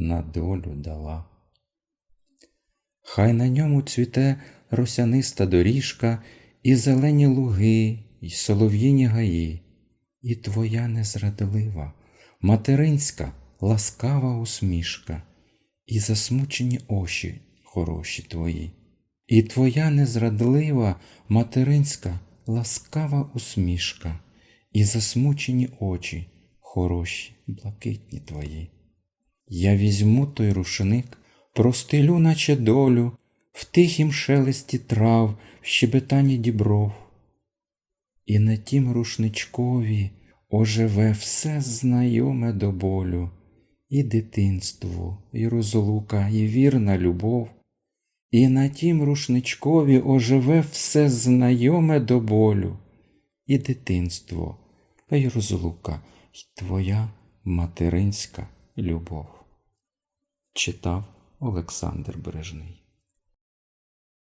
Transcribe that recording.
на долю дала. Хай на ньому цвіте росяниста доріжка, і зелені луги, і солов'їні гаї, і твоя незрадлива, материнська, ласкава усмішка, і засмучені очі хороші твої, і твоя незрадлива, материнська, ласкава усмішка, і засмучені очі хороші, блакитні твої. Я візьму той рушник, простелю, наче долю, в тихім шелесті трав, в щебетанні дібров. І на тім рушничкові оживе все знайоме до болю, і дитинство, і розлука, і вірна любов. І на тім рушничкові оживе все знайоме до болю, і дитинство, і розлука, і твоя материнська любов. Читав Олександр Бережний.